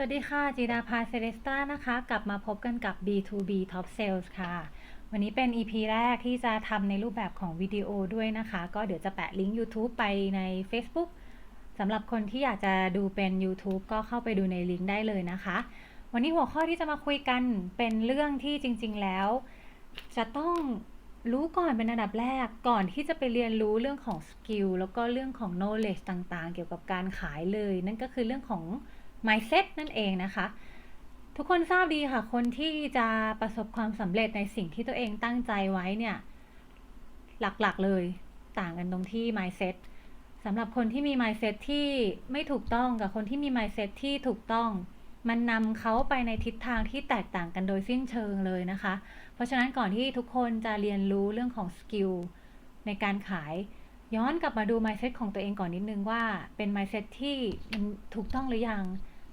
สวัสดีค่ะจีดาภาเซเลสตานะคะ กลับมาพบกันกับ B2B Top Sales ค่ะ วันนี้เป็น EP แรกที่จะทำในรูปแบบของวิดีโอด้วยนะคะ ก็เดี๋ยวจะแปะลิงก์ YouTube ไปใน Facebook สำหรับคนที่อยากจะดูเป็น YouTube ก็เข้าไปดูในลิงก์ได้เลยนะคะ วันนี้หัวข้อที่จะมาคุยกันเป็นเรื่องที่จริง ๆ แล้ว จะต้องรู้ก่อนเป็นอันดับแรกก่อนที่จะไปเรียนรู้เรื่องของสกิลแล้วก็เรื่องของ knowledge ต่างๆ เกี่ยวกับการขายเลย นั่นก็คือเรื่องของ mindset นั่นเองนะคะ ทุกคนทราบดีค่ะ คนที่จะประสบความสำเร็จในสิ่งที่ตัวเองตั้งใจไว้เนี่ย หลักๆเลยต่างกันตรงที่ mindset สำหรับคนที่มี mindset ที่ไม่ถูกต้องกับคนที่มี mindset ที่ถูกต้อง มันนำเขาไปในทิศทางที่แตกต่างกันโดยสิ้นเชิงเลยนะคะ เพราะฉะนั้นก่อนที่ทุกคนจะเรียนรู้เรื่องของสกิลในการขายย้อนกลับมาดู mindset ของตัวเองก่อนนิดนึงว่าเป็น mindset ที่มันถูกต้องหรือยัง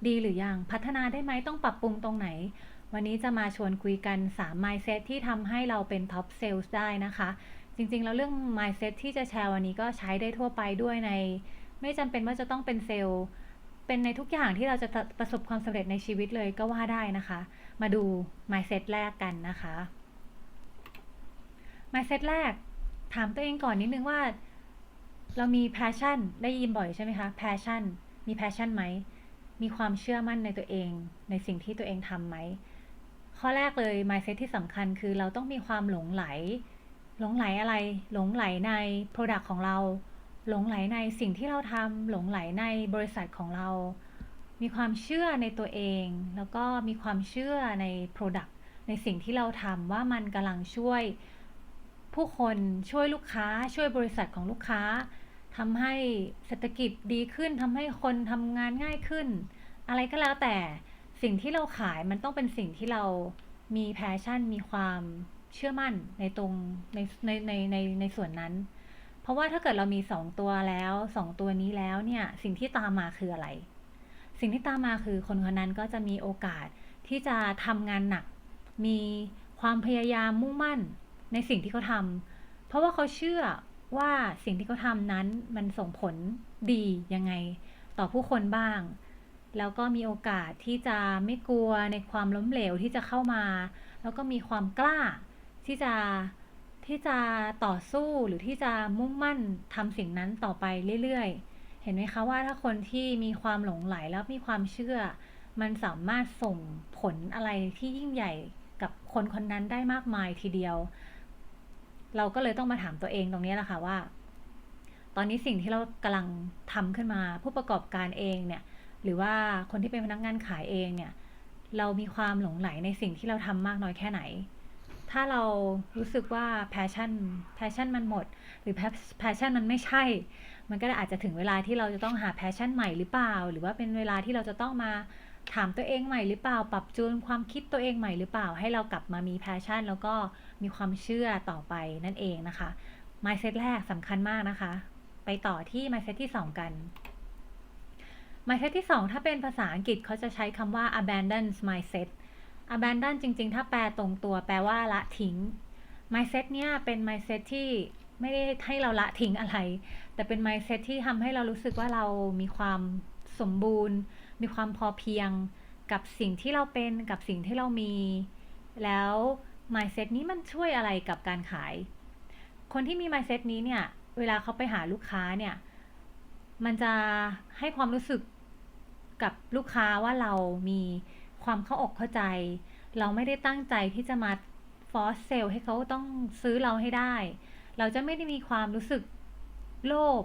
ดีหรือยังพัฒนาได้ไหมต้องปรับปรุงตรงไหน วันนี้จะมาชวนคุยกัน 3 mindset ที่ทำให้เราเป็น top sales ได้นะคะ จริงๆ แล้วเรื่อง mindset ที่จะแชร์วันนี้ก็ใช้ได้ทั่วไปด้วยใน ไม่จำเป็นว่าจะต้องเป็นเซลล์เป็นในทุกอย่างที่เราจะประสบความสำเร็จในชีวิตเลยก็ว่าได้นะคะ มาดู mindset แรกกันนะคะ mindset แรก ถามตัวเองก่อนนิดนึงว่า เรามี passion ได้ยินบ่อยใช่ไหมคะ passion มี passion ไหม มีความเชื่อมั่นในตัวเอง ในสิ่งที่ตัวเองทำไหม ข้อแรกเลย mindset ที่สำคัญคือเราต้องมีความหลงไหล หลงไหลอะไร หลงไหลใน product ของเรา หลงไหลในสิ่งที่เราทำหลงไหลในบริษัทของเรา มีความเชื่อในตัวเอง แล้วก็มีความเชื่อใน product ในสิ่งที่เราทำว่ามันกำลังช่วยผู้คนช่วยลูกค้าช่วยบริษัทของลูกค้า ทำให้เศรษฐกิจดีขึ้นทำให้คนทำงานง่ายขึ้น อะไรก็แล้วแต่สิ่งที่เราขายมันต้องเป็นสิ่งที่เรามีแพชชั่น มีความเชื่อมั่นในตรงในในในในในส่วนนั้น เพราะว่าถ้าเกิดเรามีสองตัวแล้วสองตัวนี้แล้วเนี่ยสิ่งที่ตามมาคืออะไร สิ่งที่ตามมาคือคนคนนั้นก็จะมีโอกาสที่จะทำงานหนัก มีความพยายามมุ่งมั่นในสิ่งที่เขาทำเพราะว่าเขาเชื่อ ว่าสิ่งที่เขาทำนั้นมันส่งผลดียังไงต่อผู้คนบ้าง แล้วก็มีโอกาสที่จะไม่กลัวในความล้มเหลวที่จะเข้ามา แล้วก็มีความกล้าที่จะที่จะต่อสู้หรือที่จะมุ่งมั่นทำสิ่งนั้นต่อไปเรื่อยๆ เห็นไหมคะว่าถ้าคนที่มีความหลงไหลแล้วมีความเชื่อ มันสามารถส่งผลอะไรที่ยิ่งใหญ่กับคนคนนั้นได้มากมายทีเดียว เราก็เลยต้องมาถามตัวเองตรงนี้แหละค่ะว่า ตอนนี้สิ่งที่เรากำลังทำขึ้นมา ผู้ประกอบการเองเนี่ย หรือว่าคนที่เป็นพนักงานขายเองเนี่ย เรามีความหลงไหลในสิ่งที่เราทำมากน้อยแค่ไหน ถ้าเรารู้สึกว่าแพชชั่นแพชชั่นมันหมด หรือแพชชั่นมันไม่ใช่ มันก็อาจจะถึงเวลาที่เราจะต้องหาแพชชั่นใหม่หรือเปล่า หรือว่าเป็นเวลาที่เราจะต้องมา ถามตัวเองใหม่หรือเปล่า ปรับจูนความคิดตัวเองใหม่หรือเปล่า ให้เรากลับมามีแพชชั่น แล้วก็มีความเชื่อต่อไปนั่นเองนะคะ mindset แรกสำคัญมากนะคะ ไปต่อที่ mindset ที่ 2 กัน mindset ที่ 2 ถ้าเป็นภาษาอังกฤษเขาจะใช้คำว่า abandon mindset abandon จริง ๆ ถ้าแปลตรงตัวแปลว่าละทิ้ง mindset เนี่ยเป็น mindset ที่ไม่ได้ให้เราละทิ้งอะไร แต่เป็น mindset ที่ทำให้เรารู้สึกว่าเรามีความสมบูรณ์ มีความพอเพียงกับสิ่งที่เราเป็นกับสิ่งที่เรามี แล้ว mindset นี้มันช่วยอะไรกับการขาย คนที่มี mindset นี้เนี่ย เวลาเขาไปหาลูกค้าเนี่ย มันจะให้ความรู้สึกกับลูกค้าว่าเรามีความเข้าอกเข้าใจ เราไม่ได้ตั้งใจที่จะมาฟอสเซลให้เขาต้องซื้อเราให้ได้ เราจะไม่ได้มีความรู้สึกโลภ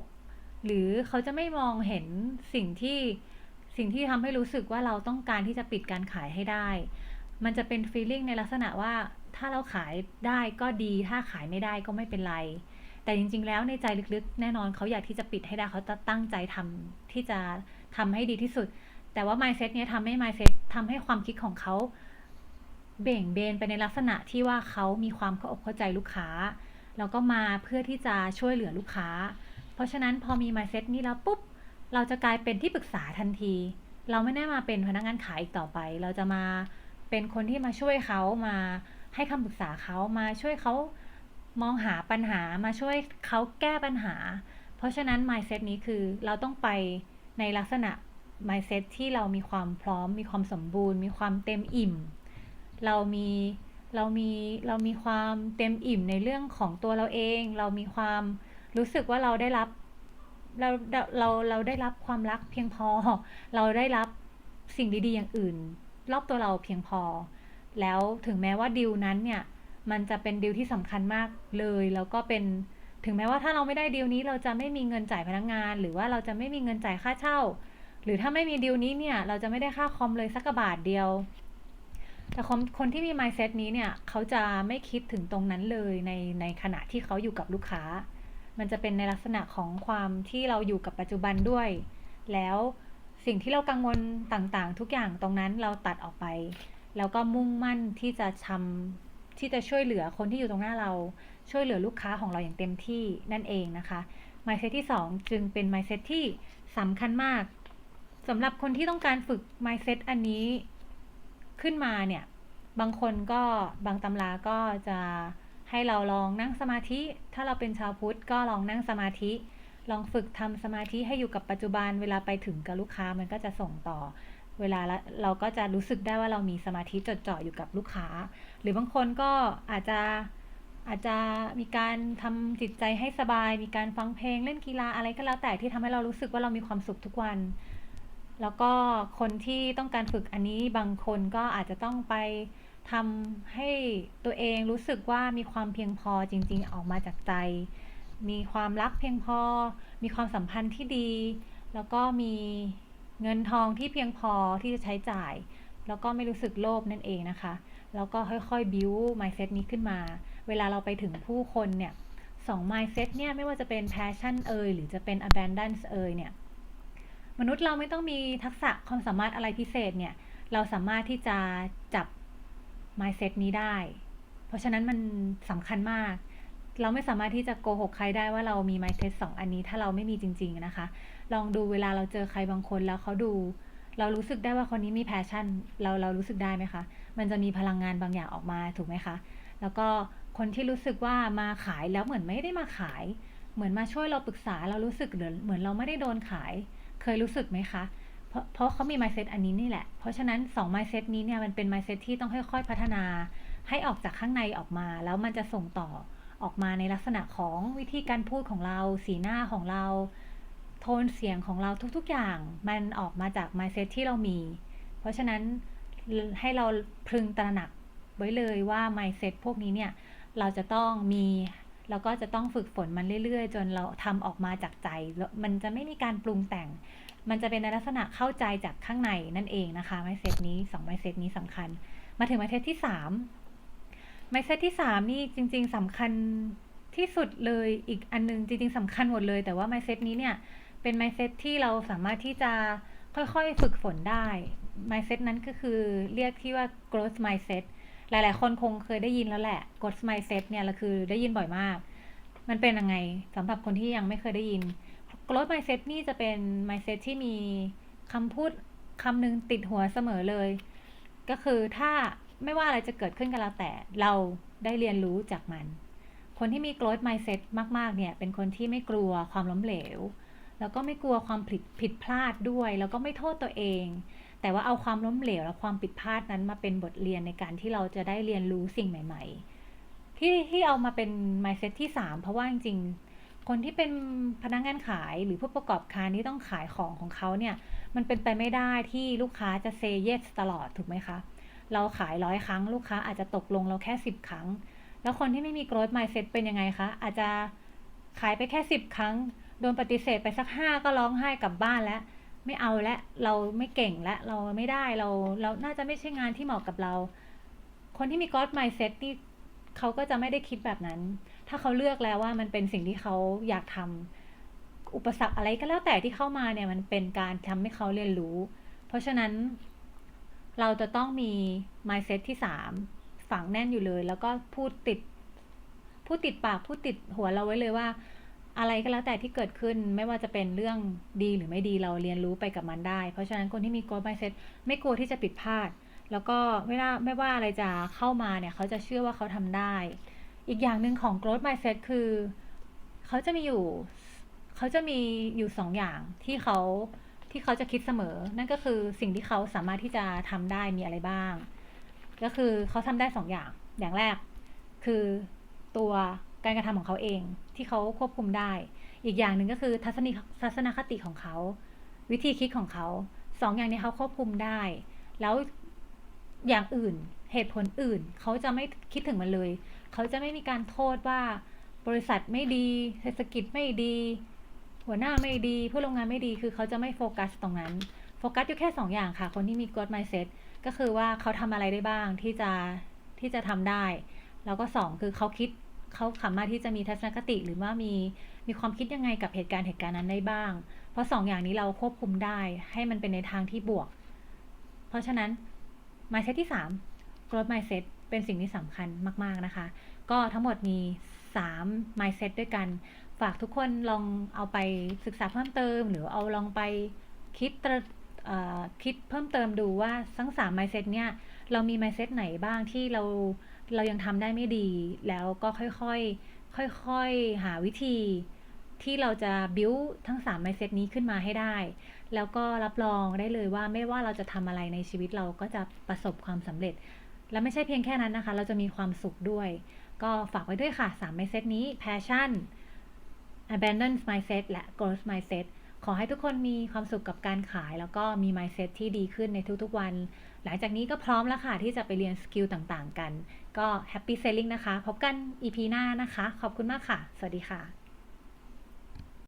หรือเขาจะไม่มองเห็นสิ่งที่ สิ่งที่ทำให้รู้สึกว่าเราต้องการที่จะปิดการขายให้ได้ มันจะเป็น feeling ในลักษณะว่าถ้าเราขายได้ก็ดี ถ้าขายไม่ได้ก็ไม่เป็นไร แต่จริง ๆ แล้วในใจลึกๆ แน่นอนเขาอยากที่จะปิดให้ได้เขาจะตั้งใจทำที่จะทำให้ดีที่สุด แต่ว่า mindset เนี้ยทำให้ mindset ทำให้ความคิดของเขาเบ่งเบนไปในลักษณะที่ว่าเขามีความเข้าอกเข้าใจลูกค้า แล้วก็มาเพื่อที่จะช่วยเหลือลูกค้า เพราะฉะนั้นพอมี mindset นี้แล้วปุ๊บ เราจะกลายเป็นที่ปรึกษาทันที เราไม่ได้มาเป็นพนักงานขายอีกต่อไป เราจะมาเป็นคนที่มาช่วยเขามาให้คำปรึกษาเขามาช่วยเขามองหาปัญหามาช่วยเขาแก้ปัญหา เพราะฉะนั้น mindset นี้คือเราต้องไปในลักษณะ mindset ที่เรามีความพร้อม มีความสมบูรณ์ มีความเต็มอิ่ม เรามีเรามีเรามีความเต็มอิ่มในเรื่องของตัวเราเอง เรามีความรู้สึกว่าเราได้รับ เราเราเราได้รับความรักเพียงพอ เราได้รับสิ่งดีๆอย่างอื่น รอบตัวเราเพียงพอ แล้วถึงแม้ว่าดิวนั้นเนี่ยมันจะเป็นดิวที่สำคัญมากเลย แล้วก็เป็นถึงแม้ว่าถ้าเราไม่ได้ดิวนี้เราจะไม่มีเงินจ่ายพนักงาน หรือว่าเราจะไม่มีเงินจ่ายค่าเช่า หรือถ้าไม่มีดิวนี้เนี่ย เราจะไม่ได้ค่าคอมเลยสักบาทเดียว แต่คนคนที่มี mindset นี้เนี่ย เขาจะไม่คิดถึงตรงนั้นเลยในในขณะที่เขาอยู่กับลูกค้า มันจะเป็นในลักษณะของความที่เราอยู่กับปัจจุบันด้วย แล้วสิ่งที่เรากังวลต่างๆ ทุกอย่างตรงนั้นเราตัดออกไป แล้วก็มุ่งมั่นที่จะทำที่จะช่วยเหลือคนที่อยู่ตรงหน้าเรา ช่วยเหลือลูกค้าของเราอย่างเต็มที่นั่นเองนะคะ mindset ที่ 2 จึงเป็น mindset ที่สำคัญมากสำหรับคนที่ต้องการฝึก mindset อันนี้ขึ้นมาเนี่ย บางคนก็บางตำราก็จะ ให้เราลองนั่งสมาธิ ถ้าเราเป็นชาวพุทธก็ลองนั่งสมาธิ ลองฝึกทำสมาธิให้อยู่กับปัจจุบัน เวลาไปถึงกับลูกค้ามันก็จะส่งต่อ เวลาละเราก็จะรู้สึกได้ว่าเรามีสมาธิจดจ่ออยู่กับลูกค้า หรือบางคนก็อาจจะอาจจะมีการทำจิตใจให้สบาย มีการฟังเพลงเล่นกีฬาอะไรก็แล้วแต่ที่ทำให้เรารู้สึกว่าเรามีความสุขทุกวัน แล้วก็คนที่ต้องการฝึกอันนี้บางคนก็อาจจะต้องไป ทำให้ตัวเองรู้สึกว่ามีความเพียงพอจริงๆออกมาจากใจ มีความรักเพียงพอ มีความสัมพันธ์ที่ดี แล้วก็มีเงินทองที่เพียงพอที่จะใช้จ่าย แล้วก็ไม่รู้สึกโลภนั่นเองนะคะ แล้วก็ค่อยๆ บิว mindset นี้ขึ้นมา เวลาเราไปถึงผู้คนเนี่ยสอง mindset เนี่ยไม่ว่าจะเป็น passion เอยหรือจะเป็น abundance เอยเนี่ยมนุษย์เราไม่ต้องมีทักษะความสามารถอะไรพิเศษเนี่ย เราสามารถที่จะจับ mindset นี้ได้ เพราะฉะนั้นมันสำคัญมาก เราไม่สามารถที่จะโกหกใครได้ว่าเรามี mindset สองอันนี้ถ้าเราไม่มีจริง ๆ นะคะ ลองดูเวลาเราเจอใครบางคนแล้วเขาดู เรารู้สึกได้ว่าคนนี้มี passion เราเรารู้สึกได้ไหมคะ มันจะมีพลังงานบางอย่างออกมาถูกไหมคะ แล้วก็คนที่รู้สึกว่ามาขายแล้วเหมือนไม่ได้มาขาย เหมือนมาช่วยเราปรึกษาเรารู้สึกหมือเหมือนเราไม่ได้โดนขาย เคยรู้สึกไหมคะ เพราะเพราะเขามี mindset อันนี้นี่แหละ เพราะฉะนั้น 2 mindset นี้เนี่ยมันเป็น mindset ที่ต้องค่อยๆ พัฒนาให้ออกจากข้างในออกมา แล้วมันจะส่งต่อออกมาในลักษณะของวิธีการพูดของเรา สีหน้าของเรา โทนเสียงของเราทุกๆอย่าง มันออกมาจาก mindset ที่เรามี เพราะฉะนั้นให้เราพึงตระหนักไว้เลยว่า mindset พวกนี้เนี่ยเราจะต้องมีแล้วก็จะต้องฝึกฝนมันเรื่อยๆ จนเราทำออกมาจากใจ มันจะไม่มีการปรุงแต่ง มันจะเป็นในลักษณะเข้าใจจากข้างในนั่นเองนะคะไมเซตนี้สองไมเซตนี้สำคัญ มาถึงไมเซตที่สามไมเซตที่สามนี่จริง ๆสำคัญที่สุดเลยอีกอันนึงจริง ๆสำคัญหมดเลย แต่ว่าไมเซตนี้เนี่ยเป็นไมเซตที่เราสามารถที่จะค่อยๆฝึกฝนได้ไมเซตนั้นก็คือเรียกที่ว่า growth mindset หลาย ๆ คนคงเคยได้ยินแล้วแหละ growth mindset เนี่ยเราคือได้ยินบ่อยมาก มันเป็นยังไงสำหรับคนที่ยังไม่เคยได้ยิน growth mindset นี่จะเป็น mindset ที่มีคำพูดคำหนึ่งติดหัวเสมอเลย ก็คือถ้าไม่ว่าอะไรจะเกิดขึ้นก็แล้วแต่เราได้เรียนรู้จากมัน คนที่มี growth mindset มาก ๆ เนี่ย เป็นคนที่ไม่กลัวความล้มเหลว แล้วก็ไม่กลัวความผิดผิดพลาดด้วย แล้วก็ไม่โทษตัวเอง แต่ว่าเอาความล้มเหลวและความผิดพลาดนั้นมาเป็นบทเรียนในการที่เราจะได้เรียนรู้สิ่งใหม่ ๆ ที่ที่เอามาเป็น mindset ที่ 3 เพราะว่าจริงๆ คนที่เป็นพนักงานขายหรือผู้ประกอบการที่ต้องขายของของเขาเนี่ย มันเป็นไปไม่ได้ที่ลูกค้าจะ say yes ตลอดถูกไหมคะ เราขายร้อยครั้งลูกค้าอาจจะตกลงเราแค่สิบครั้ง แล้วคนที่ไม่มี growth mindset เป็นยังไงคะ อาจจะขายไปแค่สิบครั้ง โดนปฏิเสธไปสักห้าก็ร้องไห้กลับบ้านแล้ว ไม่เอาและเราไม่เก่งและเราไม่ได้เราเราน่าจะไม่ใช่งานที่เหมาะกับเรา คนที่มี growth mindset นี่เขาก็จะไม่ได้คิดแบบนั้น ถ้าเขาเลือกแล้วว่ามันเป็นสิ่งที่เขาอยากทำอุปสรรคอะไรก็แล้วแต่ที่เข้ามาเนี่ยมันเป็นการทำให้เขาเรียนรู้ เพราะฉะนั้นเราจะต้องมี mindset ที่สามฝังแน่นอยู่เลย แล้วก็พูดติดพูดติดปากพูดติดหัวเราไว้เลยว่า อะไรก็แล้วแต่ที่เกิดขึ้นไม่ว่าจะเป็นเรื่องดีหรือไม่ดีเราเรียนรู้ไปกับมันได้ เพราะฉะนั้นคนที่มี growth mindset ไม่กลัวที่จะผิดพลาด แล้วก็ไม่ว่าไม่ว่าอะไรจะเข้ามาเนี่ย เขาจะเชื่อว่าเขาทำได้ อีกอย่างหนึ่งของ growth mindset คือ เขาจะมีอยู่เขาจะมีอยู่สองอย่างที่เขาที่เขาจะคิดเสมอ นั่นก็คือสิ่งที่เขาสามารถที่จะทำได้มีอะไรบ้าง ก็คือเขาทำได้สองอย่าง อย่างแรกคือตัวการกระทำของเขาเองที่เขาควบคุมได้ อีกอย่างหนึ่งก็คือทัศนทัศนคติของเขา วิธีคิดของเขาสองอย่างนี้เขาควบคุมได้ แล้วอย่างอื่นเหตุผลอื่น เขาจะไม่คิดถึงมันเลย เขาจะไม่มีการโทษว่าบริษัทไม่ดี เศรษฐกิจไม่ดี หัวหน้าไม่ดีผู้ลงงานไม่ดีคือเขาจะไม่โฟกัสตรงนั้น โฟกัสอยู่แค่สองอย่างค่ะ คนที่มี growth mindset ก็คือว่าเขาทำอะไรได้บ้างที่จะที่จะทำได้ แล้วก็สองคือเขาคิดเขาสามารถที่จะมีทัศนคติหรือว่ามีมีความคิดยังไงกับเหตุการณ์เหตุการณ์นั้นได้บ้าง เพราะสองอย่างนี้เราควบคุมได้ให้มันเป็นในทางที่บวก เพราะฉะนั้น mindset ที่ 3 growth mindset เป็นสิ่งที่สำคัญมาก ๆนะคะ ก็ทั้งหมดมี 3 mindset ด้วยกัน ฝากทุกคนลองเอาไปศึกษาเพิ่มเติม หรือเอาลองไปคิดตระเอ่อคิดเพิ่มเติมดูว่าทั้ง 3 mindset เนี่ย เรามี mindset ไหนบ้างที่เราเรายังทำได้ไม่ดี แล้วก็ค่อยๆ ค่อยๆ หาวิธีที่เราจะ build ทั้ง3 mindset นี้ขึ้นมาให้ได้ แล้วก็รับรองได้เลยว่าไม่ว่าเราจะทำอะไรในชีวิตเราก็จะประสบความสำเร็จ และไม่ใช่เพียงแค่นั้นนะคะ เราจะมีความสุขด้วย ก็ฝากไว้ด้วยค่ะ 3 mindset นี้ passion abundance mindset และ growth mindset ขอให้ทุกคนมีความสุขกับการขาย แล้วก็มี mindset ที่ดีขึ้นในทุกๆวัน หลังจากนี้ก็พร้อมแล้วค่ะ ที่จะไปเรียนสกิลต่างๆกัน ก็ happy selling นะคะ พบกัน EP หน้านะคะ ขอบคุณมากค่ะ สวัสดีค่ะ